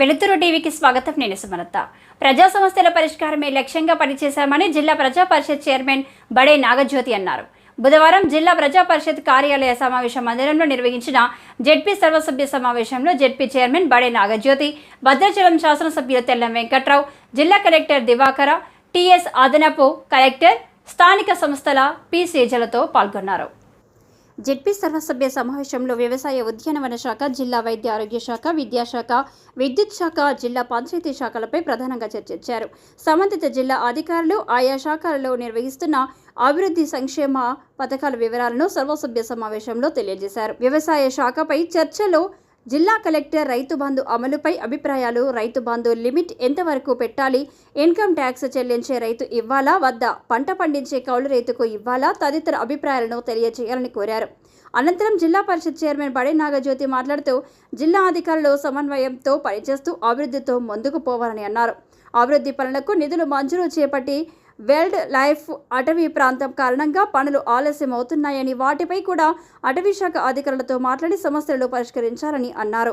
వెలుతురు టీవీకి స్వాగతం. నేను సుమలత. ప్రజా సమస్యల పరిష్కారమే లక్ష్యంగా పనిచేశామని జిల్లా ప్రజా పరిషత్ చైర్మన్ బడే నాగజ్యోతి అన్నారు. బుధవారం జిల్లా ప్రజా పరిషత్ కార్యాలయ సమావేశ మందిరంలో నిర్వహించిన జెడ్పీ సర్వసభ్య సమావేశంలో జెడ్పీ చైర్మన్ బడే నాగజ్యోతి భద్రాచలం శాసనసభ్యులు తెల్లం వెంకట్రావు జిల్లా కలెక్టర్ దివాకర టీఎస్ అదనపు కలెక్టర్ స్థానిక సంస్థల పి సేజలతో పాల్గొన్నారు. జెడ్పీ సర్వసభ్య సమావేశంలో వ్యవసాయ ఉద్యానవన శాఖ జిల్లా వైద్య ఆరోగ్య శాఖ విద్యాశాఖ విద్యుత్ శాఖ జిల్లా పంచాయతీ శాఖలపై ప్రధానంగా చర్చించారు. సంబంధిత జిల్లా అధికారులు ఆయా శాఖలలో నిర్వహిస్తున్న అభివృద్ధి సంక్షేమ పథకాల వివరాలను సర్వసభ్య సమావేశంలో తెలియజేశారు. వ్యవసాయ శాఖపై చర్చలో జిల్లా కలెక్టర్ రైతు బంధు అమలుపై అభిప్రాయాలు రైతు బంధు లిమిట్ ఎంతవరకు పెట్టాలి ఇన్కమ్ ట్యాక్స్ చెల్లించే రైతు ఇవ్వాలా వద్దా పంట పండించే కౌలు రైతుకు ఇవ్వాలా తదితర అభిప్రాయాలను తెలియజేయాలని కోరారు. అనంతరం జిల్లా పరిషత్ చైర్మన్ బడే నాగజ్యోతి మాట్లాడుతూ జిల్లా అధికారులు సమన్వయంతో పనిచేస్తూ అభివృద్ధితో ముందుకు పోవాలని అన్నారు. అభివృద్ధి పనులకు నిధులు మంజూరు చేపట్టి వెల్డ్ లైఫ్ అటవీ ప్రాంతం కారణంగా పనులు ఆలస్యం అవుతున్నాయని వాటిపై కూడా అటవీ శాఖ అధికారులతో మాట్లాడి సమస్యలు పరిష్కరించాలని అన్నారు.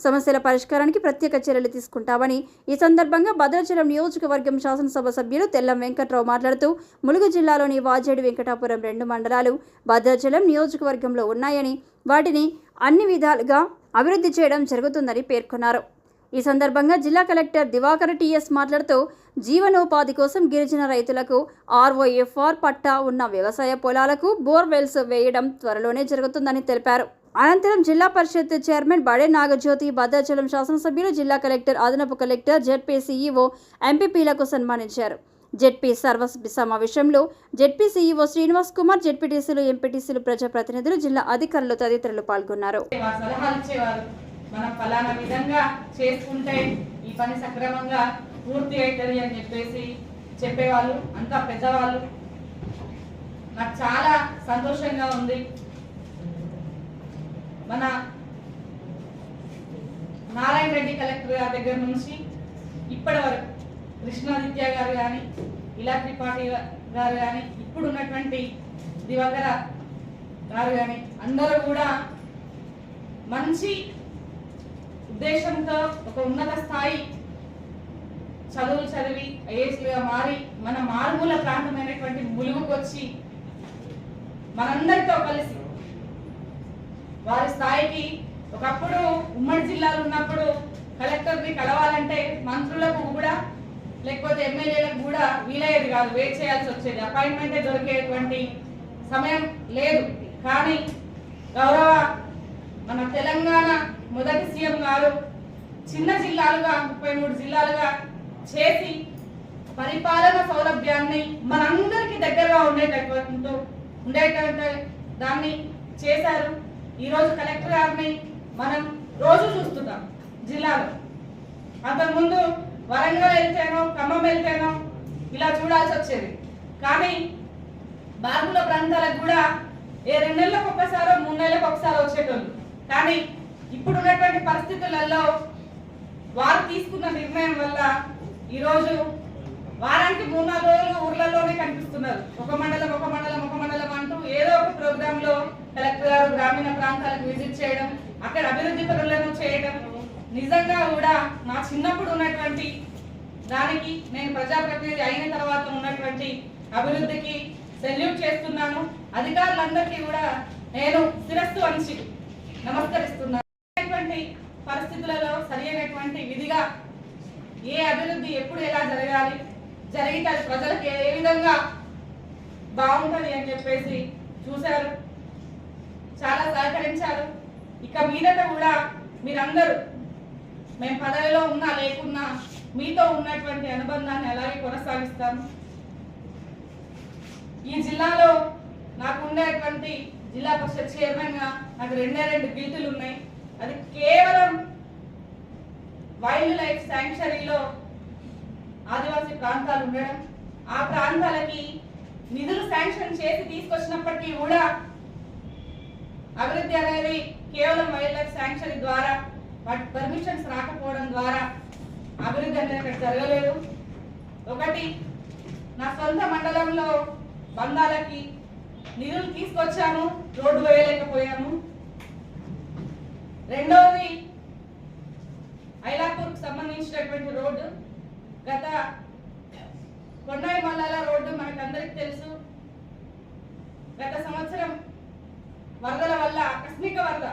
సమస్యల పరిష్కారానికి ప్రత్యేక చర్యలు తీసుకుంటామని ఈ సందర్భంగా భద్రాచలం నియోజకవర్గం శాసనసభ సభ్యులు తెల్లం వెంకట్రావు మాట్లాడుతూ ములుగు జిల్లాలోని వాజేడు వెంకటాపురం రెండు మండలాలు భద్రాచలం నియోజకవర్గంలో ఉన్నాయని వాటిని అన్ని విధాలుగా అభివృద్ధి చేయడం జరుగుతుందని పేర్కొన్నారు. ఈ సందర్భంగా జిల్లా కలెక్టర్ దివాకర్ టీఎస్ మాట్లాడుతూ జీవనోపాధి కోసం గిరిజన రైతులకు ఆర్ఓఎఫ్ఆర్ పట్టా ఉన్న వ్యవసాయ పొలాలకు బోర్వెల్స్ వేయడం త్వరలోనే జరుగుతుందని తెలిపారు. అనంతరం జిల్లా పరిషత్ చైర్మన్ బడే నాగజ్యోతి భద్రాచలం శాసనసభ్యులు జిల్లా కలెక్టర్ అదనపు కలెక్టర్ జెడ్పీ సీఈఓ ఎంపీపీలకు సన్మానించారు. జెడ్పీ సర్వస్ సమావేశంలో జెడ్పీ సీఈఓ శ్రీనివాస్ కుమార్ జెడ్పీటీసీలు ఎంపీటీసీలు ప్రజాప్రతినిధులు జిల్లా అధికారులు తదితరులు పాల్గొన్నారు. మనం ఫలానా విధంగా చేసుకుంటే ఈ పని సక్రమంగా పూర్తి అవుతుంది అని చెప్పేసి చెప్పేవాళ్ళు అంతా పెద్దవాళ్ళు. నాకు చాలా సంతోషంగా ఉంది. మన నారాయణ రెడ్డి కలెక్టర్ గారి దగ్గర నుంచి ఇప్పటి వరకు కృష్ణాదిత్య గారు కానీ ఇలా త్రిపాఠి గారు కానీ ఇప్పుడు ఉన్నటువంటి దివాకర గారు కానీ అందరూ కూడా మంచి ఉద్దేశంతో ఒక ఉన్నత స్థాయి చదువులు చదివి ఐఏఎస్లుగా మారి మన మారుమూల ప్రాంతమైనటువంటి ములుగుకు వచ్చి మనందరితో కలిసి వారి స్థాయికి ఒకప్పుడు ఉమ్మడి జిల్లాలు ఉన్నప్పుడు కలెక్టర్ని కలవాలంటే మంత్రులకు కూడా లేకపోతే ఎమ్మెల్యేలకు కూడా వీలయ్యేది కాదు వెయిట్ చేయాల్సి వచ్చేది. అపాయింట్మెంటే దొరికేటువంటి సమయం లేదు. కానీ గౌరవ మన తెలంగాణ మొదటి సీఎం గారు చిన్న జిల్లాలుగా ముప్పై మూడు జిల్లాలుగా చేసి పరిపాలన సౌలభ్యాన్ని మనందరికీ దగ్గరగా ఉండేటటువంటి ఉండేటటువంటి దాన్ని చేశారు. ఈరోజు కలెక్టర్ గారిని మనం రోజు చూస్తున్నాం జిల్లాలో. అంతకుముందు వరంగల్ వెళ్తేనో ఖమ్మం వెళ్తేనో ఇలా చూడాల్సి వచ్చేది. కానీ బాగుల ప్రాంతాలకు కూడా ఏ రెండు నెలలకు ఒక్కసారో మూడు నెలలకు ఒకసారి వచ్చేటోళ్ళు. కానీ ఇప్పుడు ఉన్నటువంటి పరిస్థితులలో వారు తీసుకున్న నిర్ణయం వల్ల ఈరోజు వారానికి మూడు నాలుగు రోజులు ఊర్లలోనే కనిపిస్తున్నారు. ఒక మండలం ఒక మండలం ఒక మండలం అంటూ ఏదో ఒక ప్రోగ్రామ్లో కలెక్టర్ గారు గ్రామీణ ప్రాంతాలకు విజిట్ చేయడం అక్కడ అభివృద్ధి పనులను చేయడం నిజంగా కూడా నా చిన్నప్పుడు ఉన్నటువంటి దానికి నేను ప్రజాప్రతినిధి అయిన తర్వాత ఉన్నటువంటి అభివృద్ధికి సెల్యూట్ చేస్తున్నాను. అధికారులందరికీ కూడా నేను శిరస్సు వంచి నమస్కరిస్తున్నాను. పరిస్థితులలో సరి అయినటువంటి విధిగా ఏ అభివృద్ధి ఎప్పుడు ఎలా జరగాలి? జరిగితే ప్రజలకు ఏ విధంగా బాగుంటుంది అని చెప్పేసి చూశారు. చాలా సహకరించారు. ఇక మీదట కూడా మీరందరూ మేము పదవిలో ఉన్నా లేకున్నా మీతో ఉన్నటువంటి అనుబంధాన్ని అలాగే కొనసాగిస్తాము. ఈ జిల్లాలో నాకు ఉండేటువంటి జిల్లా పరిషత్ చైర్మన్గా నాకు రెండే రెండు గీతులు ఉన్నాయి. అది కేవలం వైల్డ్ లైఫ్ శాంక్చురీలో ఆదివాసీ ప్రాంతాలు ఉండడం ఆ ప్రాంతాలకి నిధులు శాంక్షన్ చేసి తీసుకొచ్చినప్పటికీ కూడా అభివృద్ధి అనేది కేవలం వైల్డ్ లైఫ్ శాంక్చురీ ద్వారా వాటి పర్మిషన్స్ రాకపోవడం ద్వారా అభివృద్ధి అనేది అక్కడ జరగలేదు. ఒకటి నా సొంత మండలంలో బంధాలకి నిధులు తీసుకొచ్చాము రోడ్డు వేయలేకపోయాము. రెండవది ఐలాపూర్కు సంబంధించినటువంటి రోడ్డు. గత కొండాయి మల్లాల రోడ్డు మనకందరికి తెలుసు. గత సంవత్సరం వరదల వల్ల ఆకస్మిక వరద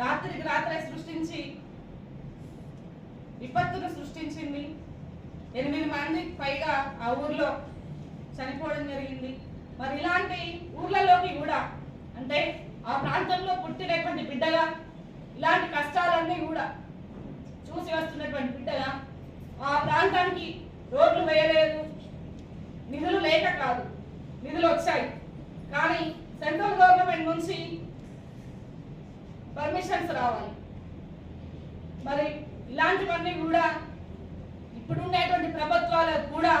రాత్రికి రాత్రే సృష్టించి విపత్తును సృష్టించింది. ఎనిమిది మందికి పైగా ఆ ఊర్లో చనిపోవడం జరిగింది. మరి ఇలాంటి ఊర్లలోకి కూడా అంటే ఆ ప్రాంతంలో పుట్టినటువంటి బిడ్డగా ఇలాంటి కష్టాలన్నీ కూడా చూసి వస్తున్నటువంటి బిడ్డగా ఆ ప్రాంతానికి రోడ్లు వేయలేదు నిధులు లేక కాదు నిధులు వచ్చాయి కానీ సెంట్రల్ గవర్నమెంట్ నుంచి పర్మిషన్స్ రావాలి మరి ఇలాంటివన్నీ కూడా ఇప్పుడుండేటువంటి ప్రభుత్వాలకు కూడా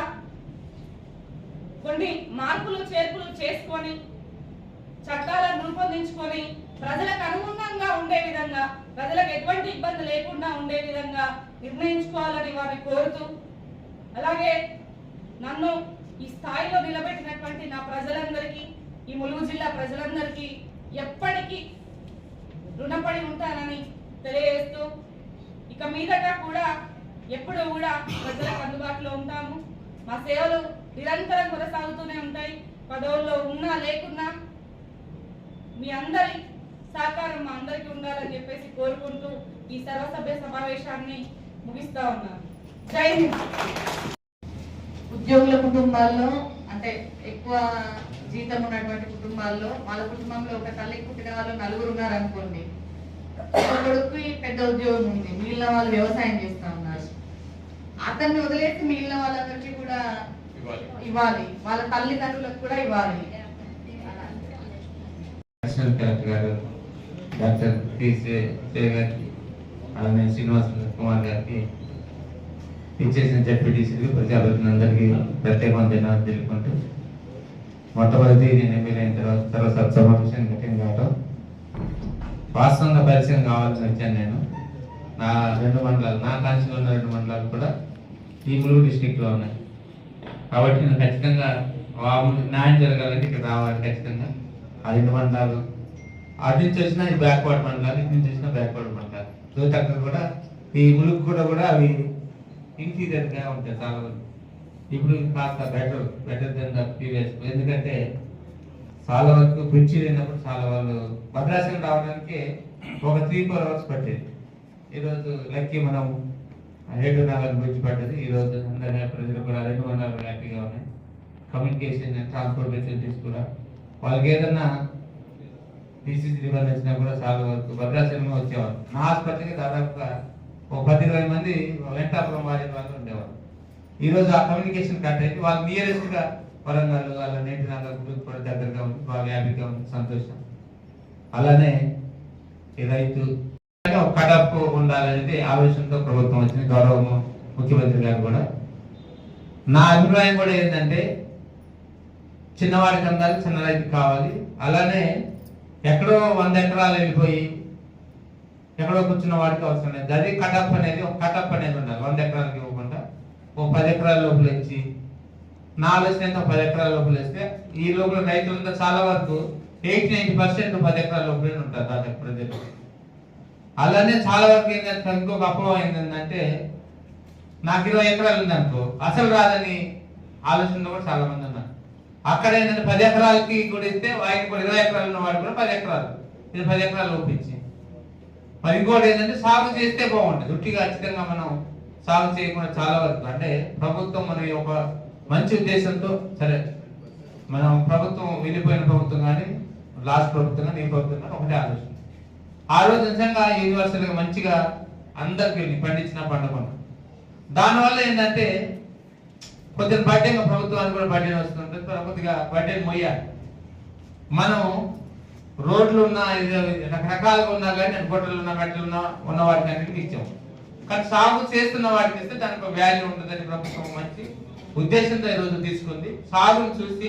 కొన్ని మార్పులు చేర్పులు చేసుకొని చట్టాలను రూపొందించుకొని ప్రజలకు అనుగుణంగా ఉండే విధంగా ప్రజలకు ఎటువంటి ఇబ్బంది లేకుండా ఉండే విధంగా నిర్ణయించుకోవాలని వారిని కోరుతూ అలాగే నన్ను ఈ స్థాయిలో నిలబెట్టినటువంటి నా ప్రజలందరికీ ఈ ములుగు జిల్లా ప్రజలందరికీ ఎప్పటికీ రుణపడి ఉంటానని తెలియజేస్తూ ఇక మీదట కూడా ఎప్పుడూ కూడా ప్రజలకు అందుబాటులో ఉంటాము. మా సేవలు నిరంతరం కొనసాగుతూనే ఉంటాయి. పదవుల్లో ఉన్నా లేకున్నా మీ అందరి సహకారం మా అందరికీ ఉండాలని చెప్పేసి కోరుకుంటూ ఈ సర్వసభ్య సమావేశాన్ని ముగిస్తా ఉన్నాను. జై హింద్. ఉద్యోగుల కుటుంబాల్లో అంటే ఎక్కువ జీతం ఉన్నటువంటి కుటుంబాల్లో వాళ్ళ కుటుంబంలో ఒక తల్లికి పుట్టిన వాళ్ళు నలుగురు ఉన్నారు అనుకోండి కొడుకు పెద్ద ఉద్యోగం ఉంది మిగిలిన వాళ్ళు వ్యవసాయం చేస్తా ఉన్నారు. అతన్ని వదిలేసి మిగిలిన వాళ్ళందరికీ కూడా ఇవ్వాలి. వాళ్ళ తల్లిదండ్రులకు కూడా ఇవ్వాలి. నేషనల్ కలెక్టర్ గారు డాక్టర్ పి గారికి అలానే శ్రీనివాస కుమార్ గారికి ఇచ్చేసిన జడ్పీటీసీకి ప్రజాప్రతినిధులు అందరికీ ప్రత్యేకమైన ధన్యవాదాలు తెలుపుకుంటూ మొట్టమొదటి నేను ఎమ్మెల్యే అయిన తర్వాత తర్వాత సమావేశం మీటింగ్ కావటం వాస్తవంగా పరిచయం కావాల్సి వచ్చాను నేను. నా రెండు మండలాలు నా కాన్స్టిలో ఉన్న రెండు మండలాలు కూడా ఈ ములుగు డిస్టిక్లో ఉన్నాయి. కాబట్టి నేను ఖచ్చితంగా న్యాయం జరగాలంటే ఇక్కడ రావాలి ఖచ్చితంగా. రెండు మండలాలు అటు నుంచి వచ్చిన ఈ బ్యాక్వర్డ్ మండలాలు ఇటు నుంచి వచ్చిన బ్యాక్వర్డ్ మండలాలు. జ్యోతక్క కూడా ఈ ములుగు కూడా కూడా అవి ఇన్ఫీరియర్గా ఉంటాయి చాలా వరకు. ఇప్పుడు కాస్త better better then the previous ఎందుకంటే చాలా వరకు బ్రిడ్జి లేనప్పుడు చాలా వాళ్ళు భద్రాచలం రావడానికి ఒక త్రీ ఫోర్ అవర్స్ పట్టేది. ఈరోజు లక్కీ మనం ఏడు నాలుగు బ్రిడ్జ్ పడ్డది ఈరోజు అందరి ప్రజలు కూడా రెండు వందలు హ్యాపీగా ఉన్నాయి. కమ్యూనికేషన్ ట్రాన్స్పోర్ట్ ఫెసిలిటీస్ కూడా వాళ్ళకి ఏదన్నా డిసీజ్ రివర్ వచ్చినా కూడా చాలా వరకు భద్రాచలంలో వచ్చేవారు నా ఆసుపత్రికి దాదాపుగా ఒక పది ఇరవై మంది వెంటాపురం వారి వాళ్ళు ఉండేవారు ఈరోజు ఆ కమ్యూనికేషన్ కట్ అయితే వాళ్ళు నియరెస్ట్గా వరంగల్ వాళ్ళ నేటి నాగర్ కూడా దగ్గరగా ఉంది బాగా హ్యాపీగా ఉంది సంతోషం. అలానే ఈ రైతు ఒక కడప్ ఉండాలనేది ఆలోచనతో ప్రభుత్వం వచ్చింది. గౌరవం ముఖ్యమంత్రి గారు కూడా. నా అభిప్రాయం కూడా ఏంటంటే చిన్నవాడికి అందాలి చిన్న రైతుకి కావాలి. అలానే ఎక్కడో వంద ఎకరాలు వెళ్ళిపోయి ఎక్కడో కూర్చున్న వాడికి అవసరం లేదు. అది కటప్ అనేది ఒక కటప్ అనేది ఉండాలి. వంద ఎకరాలకి ఇవ్వకుండా ఒక పది ఎకరాల లోపల ఇచ్చి నా ఆలోచన ఒక పది ఎకరాల లోపల ఇస్తే ఈ లోపల రైతులంతా చాలా వరకు ఎయిటీ నైన్టీ పర్సెంట్ పది ఎకరాల లోపలే ఉంటారు దాదాపు ప్రజలు. అలానే చాలా వరకు ఏంటంటే ఇంకొక అపోహ ఏంటంటే నాకు ఇరవై ఎకరాలు ఉందనుకో అసలు రాదని ఆలోచనలో కూడా చాలా మంది ఉన్నారు అక్కడ ఏంటంటే పది ఎకరాలకి కూడా ఇస్తే ఆయన కూడా ఇరవై ఎకరాలను ఉన్నవాడు కూడా పది ఎకరాలు. ఇది పది ఎకరాలు ఒప్పించి. మరి ఇంకోటి ఏంటంటే సాగు చేస్తే బాగుంటుంది. ఉట్టిగా ఖచ్చితంగా మనం సాగు చేయకుండా చాలా వరకు. అంటే ప్రభుత్వం మన ఒక మంచి ఉద్దేశంతో సరే మనం ప్రభుత్వం వెళ్ళిపోయిన ప్రభుత్వం కానీ లాస్ట్ ప్రభుత్వం కానీ ఈ ప్రభుత్వం కానీ ఒకటే ఆలోచన. ఆ రోజు నిజంగా యూనివర్సల్గా మంచిగా అందరికి పండించిన పండుగ దానివల్ల ఏంటంటే కొద్దిగా బడ్డేగా ప్రభుత్వానికి కూడా బడ్డేని వస్తుంటుంది కొద్దిగా బడ్డేని మొయ్యాలి మనం రోడ్లు ఉన్నా రకరకాలుగా ఉన్నా కానీ నేను ఉన్నా గడ్డలు ఉన్నా ఉన్న వాటికి అన్నిటికీ ఇచ్చాం. కానీ సాగు చేస్తున్న వాటికి ఇస్తే దానికి ఒక వాల్యూ ఉంటుందని ప్రభుత్వం మంచి ఉద్దేశంతో ఈ రోజు తీసుకుంది. సాగును చూసి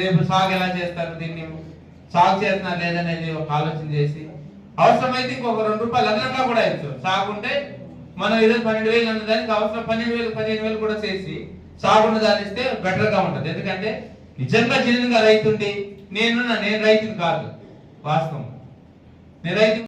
రేపు సాగు ఎలా చేస్తారు దీన్ని సాగు చేస్తున్నా లేదనేది ఒక ఆలోచన చేసి అవసరమైతే ఇంకొక రెండు రూపాయలు అదనంగా కూడా ఇచ్చాం. సాగు ఉంటే మనం ఈరోజు పన్నెండు వేలు ఉన్న దానికి అవసరం పన్నెండు వేలు పదిహేను వేలు కూడా చేసి సాగుండ దాన్ని ఇస్తే బెటర్గా ఉంటుంది. ఎందుకంటే నిజంగా జనుగా రైతుండి నేను నేను రైతుని కాదు. వాస్తవం. నేను రైతు